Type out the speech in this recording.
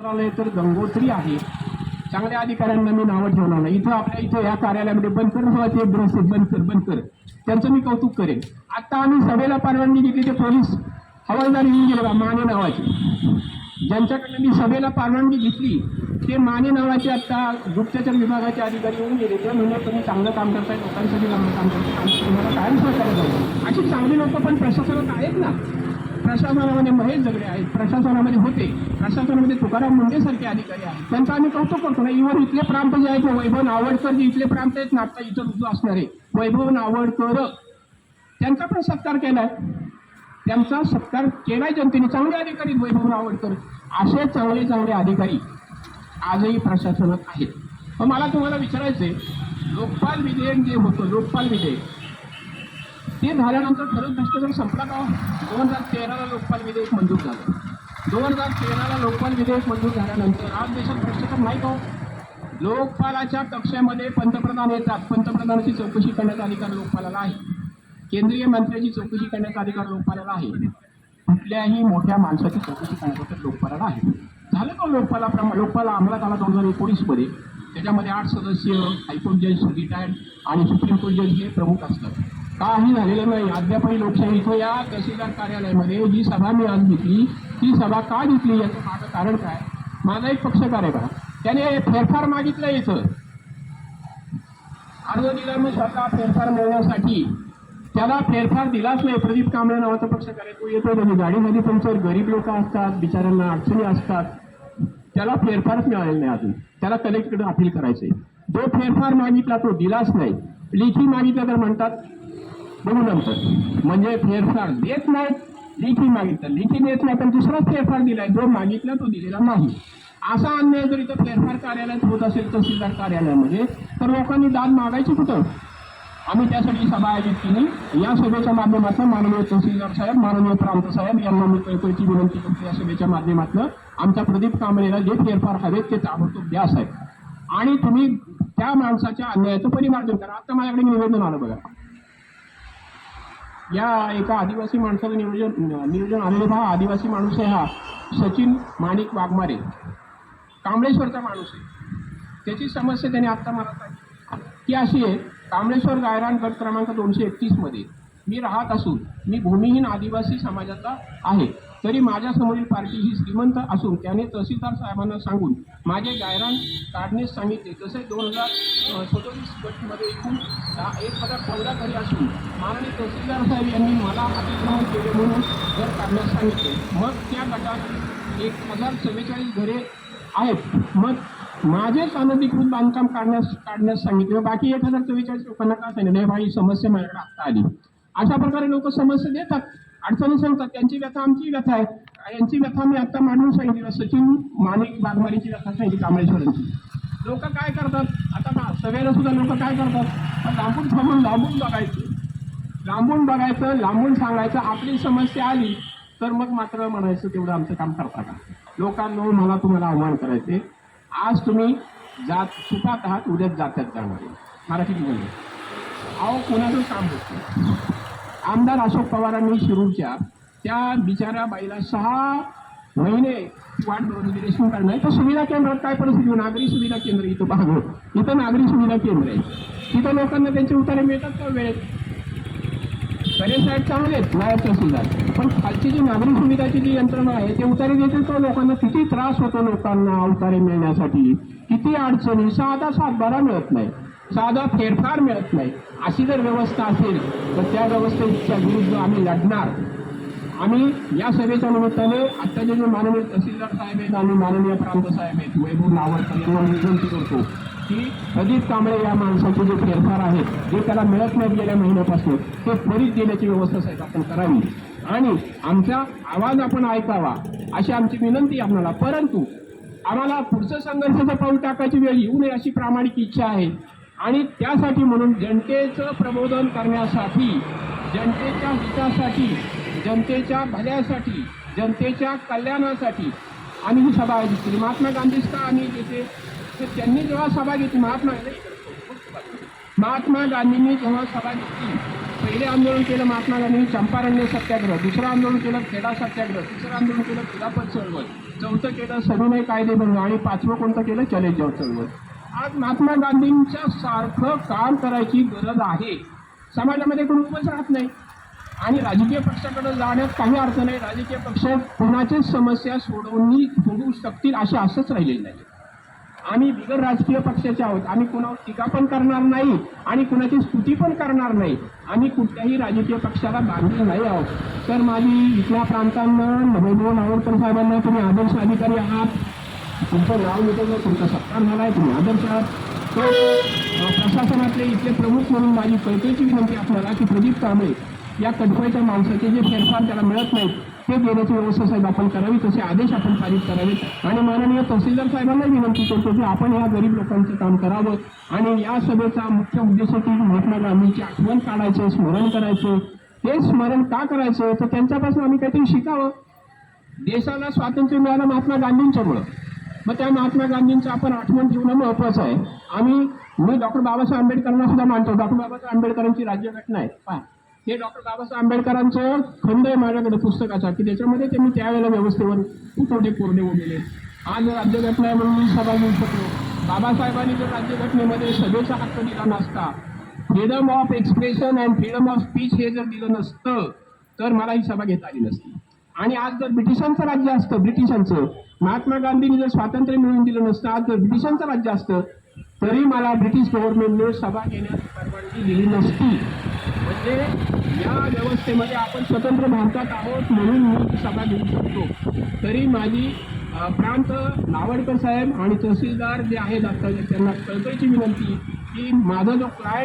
मंत्रालय तर गंगोत्री आहे. चांगल्या अधिकाऱ्यांना मी नावं ठेवणार नाही. इथं आपल्या इथं या कार्यालयामध्ये बनकर नावाचे एक आहेत, बनकर बनकर त्यांचं मी कौतुक करेन. आता आम्ही सभेला परवानगी घेतली ते पोलीस हवालदार येऊन गेले बा माने नावाचे. ज्यांच्याकडनं मी सभेला परवानगी घेतली ते माने नावाचे आता गुप्तचर विभागाचे अधिकारी येऊन गेले. ते म्हणजे तुम्ही चांगलं काम करताय लोकांसाठी चांगलं काम करताय तुम्हाला कायम सहकार्य अशी चांगली लोकं पण प्रशासनात आहेत ना. प्रशासनामध्ये महेश झगडे आहेत प्रशासनामध्ये होते. प्रशासनामध्ये तुकाराम मुंडेसारखे अधिकारी आहेत. त्यांचं आम्ही कौतुक करतो. ना इव्हन इथले प्रांत जे आहेत वैभव नावडकर जे इथले प्रांत आहेत ना आता इथं रुजू असणारे वैभव नावडकर. त्यांचा पण सत्कार केलाय. त्यांचा सत्कार केलाय जनतेने. चांगले अधिकारी वैभव नावडकर. असे चांगले चांगले अधिकारी आजही प्रशासनात आहेत. पण मला तुम्हाला विचारायचंय लोकपाल विधेयक जे होतं लोकपाल विधेयक ते झाल्यानंतर खरंच भ्रष्टाचार संपला का? दोन हजार तेराला लोकपाल विधेयक मंजूर झालं. दोन हजार तेराला लोकपाल विधेयक मंजूर झाल्यानंतर आज देशात भ्रष्टाचार नाही का? लोकपालाच्या कक्षामध्ये पंतप्रधान येतात. पंतप्रधानाची चौकशी करण्याचा अधिकार लोकपालाला आहे. केंद्रीय मंत्र्याची चौकशी करण्याचा अधिकार लोकपालाला आहे. कुठल्याही मोठ्या माणसाची चौकशी करण्याचा लोकपालाला आहे. झालं का लोकपाला प्रमा लोकपाला अंमलात आला दोन हजार एकोणीसमध्ये त्याच्यामध्ये आठ सदस्य हायकोर्ट जज रिटायर्ड आणि सुप्रीम कोर्ट जज हे प्रमुख असतात. काही झालेलं नाही. अद्यापही लोकशाही इथं या तहसीलदार कार्यालयामध्ये जी सभा मी आज घेतली ती सभा का घेतली याचं माझं कारण काय? माझा एक पक्ष कार्यकर्ता त्याने फेरफार मागितलं इथं अर्ज दिला मग स्वतः फेरफार मिळण्यासाठी त्याला फेरफार दिलाच नाही. प्रदीप कांबळे नावाचा पक्ष आहे तो येतो त्याची गाडीमध्ये पंक्चर गरीब लोक असतात बिचाऱ्यांना अडचणी असतात. त्याला फेरफारच मिळालेला नाही अजून. त्याला कलेक्टरकडे अपील करायचंय. जो फेरफार मागितला तो दिलाच नाही. लेखी मागितलं तर म्हणतात बघू नंतर म्हणजे फेरफार देत नाहीत लेखी मागितलं. लेखी देत नाही पण दुसरा फेरफार दिलाय. जो मागितला तो दिलेला नाही. असा अन्याय जर इथं फेरफार कार्यालयात होत असेल तहसीलदार कार्यालयामध्ये तर लोकांनी दाद मागायची कुठं? आम्ही त्यासाठी सभा आयोजित केली. या सभेच्या माध्यमातून माननीय तहसीलदार साहेब माननीय प्रांत साहेब यांना मी कळकळीची विनंती करतो. या सभेच्या माध्यमातून आमच्या प्रदीप कांबळेला जे फेरफार हवेत ते ताबडतोब द्या साहेब. आणि तुम्ही त्या माणसाच्या अन्यायाचं परिमार्जन करा. आता माझ्याकडे निवेदन आलं बघा. या एका आदिवासी माणसाचं नियोजन नियोजन आलेलं पहा. आदिवासी माणूस आहे हा. सचिन माणिक वाघमारे. कांबळेश्वरचा माणूस आहे. त्याची समस्या त्याने आत्ता मला सांगितली. ती अशी आहे कांबळेश्वर गायरान गट क्रमांक दोनशे एकतीसमध्ये मी राहत असून मी भूमिहीन आदिवासी समाजाचा आहे. तरी माझ्यासमोरील पार्टी ही श्रीमंत असून त्याने तहसीलदार साहेबांना सांगून माझे गायरान काढण्यास सांगितले तसे दोन हजार सदोतीस गटमध्ये एकूण दहा एक हजार पंधरा घरी असून माननीय तहसीलदार साहेब यांनी मला अतिक्रमण केले म्हणून घर काढण्यास सांगितले. मग त्या गटात एक हजार चव्वेचाळीस घरे आहेत. मग माझेच अनधिकृत बांधकाम काढण्यास काढण्यास सांगितले. बाकी एक हजार चव्वेचाळीस लोकांना का सांगितलं? नाही बाई समस्या माझ्याकडे आत्ता आली. अशा प्रकारे लोक समस्या देतात. अडचणी सांगतात. त्यांची व्यथा आमची व्यथा आहे. यांची व्यथा मी आता मांडून सांगितली सचिन माणिक बागमारीची व्यथा सांगितली कांबळेश्वरांची लोक काय करतात? आता का सगळ्याला सुद्धा लोक काय करतात? लांबून थांबून लांबून बघायचं. लांबून बघायचं लांबून सांगायचं आपली समस्या आली तर मग मात्र म्हणायचं तेवढं आमचं काम करता का? लोकांनो मला तुम्हाला आव्हान करायचे आज तुम्ही जात सुखात आहात उद्याच जात्यात जाणार. मराठीत बोलले अहो कोणाचं काम होतं आमदार अशोक पवारांनी शिरूरच्या त्या बिचाऱ्या बाईला सहा महिने वाट बघून रेशन कार्ड नाही तर सुविधा केंद्रात काय परिस्थिती? हो, नागरी सुविधा केंद्र इथं भागवत हो, इथं नागरी सुविधा केंद्र आहे तिथं लोकांना त्यांचे उतारे मिळतात का वेळेत? खरे साहेब चांगले आहेत. नायब तहसीलदार पण खालची जी नागरी सुविधाची जी यंत्रणा आहे ते उतारे देतील तर लोकांना? किती त्रास होतो लोकांना उतारे मिळण्यासाठी? किती अडचणी? साधा सातबारा मिळत नाही. साधा फेरफार मिळत नाही. अशी जर व्यवस्था असेल तर त्या व्यवस्थेच्या विरुद्ध आम्ही लढणार. आम्ही या सभेच्या निमित्ताने आत्ताचे जे माननीय तहसीलदार साहेब आहेत आणि माननीय प्रांत साहेब आहेत वैभव नावडकर यांना विनंती करतो की प्रदीप कांबळे या माणसाचे जे फेरफार आहेत जे त्याला मिळत नाहीत गेल्या महिन्यापासून ते त्वरित देण्याची व्यवस्था साहेब आपण करावी. आणि आमचा आवाज आपण ऐकावा अशी आमची विनंती आपणाला परंतु आम्हाला पुढचं संघर्षाचं पाऊल टाकायची वेळ येऊ नये अशी प्रामाणिक इच्छा आहे. आणि त्यासाठी म्हणून जनतेचं प्रबोधन करण्यासाठी जनतेच्या हितासाठी जनतेच्या भल्यासाठी जनतेच्या कल्याणासाठी. आम्ही ही सभा आयोजित केली महात्मा गांधीच का आम्ही घेते तर त्यांनी जेव्हा सभा घेतली महात्मा महात्मा गांधींनी जेव्हा सभा घेतली पहिले आंदोलन केलं महात्मा गांधींनी चंपारण्य सत्याग्रह दुसरं आंदोलन केलं खेडा सत्याग्रह तिसरं आंदोलन केलं खिलाफत चळवळ चौथं केलं सविनय कायदे कायदेभंग आणि पाचवं कोणतं केलं? चले जाव चळवळ. आज महात्मा गांधींच्या सारखं काम करायची गरज आहे. समाजामध्ये कोण उपच राहत नाही. आणि राजकीय पक्षाकडे जाण्यात काही अर्थ नाही. राजकीय पक्ष कोणाचीच समस्या सोडवणी सोडवू शकतील असे असंच राहिलेलं नाही. आम्ही बिगर राजकीय पक्षाचे आहोत. आम्ही कुणावर टीका पण करणार नाही आणि कुणाची स्तुती पण करणार नाही. आम्ही कुठल्याही राजकीय पक्षाला बांधील नाही आहोत. तर माझी इथल्या प्रांतांना नवोदय नावडकर साहेबांना तुम्ही आदर्श अधिकारी आहात. तुमचं नाव मिटवलं तुमचा सत्कार झाला आहे तुम्ही आदर्श आहात. तर प्रशासनातले इथले प्रमुख म्हणून माझी कळकळीची विनंती आपल्याला की प्रदीप कांबळे या कटकळच्या माणसाचे जे फेरफार त्याला मिळत नाहीत ते देण्याची व्यवस्था साहेब आपण करावी तसे आदेश आपण पारित करावेत. आणि माननीय तहसीलदार साहेबांनाही विनंती करतो की आपण या गरीब लोकांचं काम करावं आणि या सभेचा मुख्य उद्देश की महात्मा गांधींची आठवण काढायचं स्मरण करायचं. ते स्मरण का करायचं? तर त्यांच्यापासून आम्ही काहीतरी शिकावं. देशाला स्वातंत्र्य मिळालं महात्मा गांधींच्यामुळं. मग त्या महात्मा गांधींचं आपण आठवण ठेवणं महत्वाचं आहे. आम्ही मी डॉक्टर बाबासाहेब आंबेडकरांना सुद्धा मानतो. डॉक्टर बाबासाहेब आंबेडकरांची राज्यघटना आहे. पहा. हे डॉक्टर बाबासाहेब आंबेडकरांचं खंड आहे माझ्याकडे पुस्तकाचा की त्याच्यामध्ये त्यांनी त्यावेळेला व्यवस्थेवर मोठे कोरडे उभेले आज राज्यघटना आहे म्हणून मी सभा घेऊ शकलो. बाबासाहेबांनी जर राज्यघटनेमध्ये सभेचा हक्क दिला नसता freedom of expression and freedom of speech हे जर दिलं नसतं तर मला ही सभा घेता आली नसती. आणि आज जर ब्रिटिशांचं राज्य असतं ब्रिटिशांचं महात्मा गांधींनी जर स्वातंत्र्य मिळवून दिलं नसतं आज जर ब्रिटिशांचं राज्य असतं तरी मला ब्रिटिश गव्हर्नमेंटने सभा घेण्यास परवानगी दिली नसती. म्हणजे या व्यवस्थेमध्ये आपण स्वतंत्र भारतात आहोत म्हणून मी सभा घेऊ शकतो. तरी माझी प्रांत नावडकर साहेब आणि तहसीलदार जे आहेत आता त्यांना कळकळीची विनंती की माझा जो क्लायंट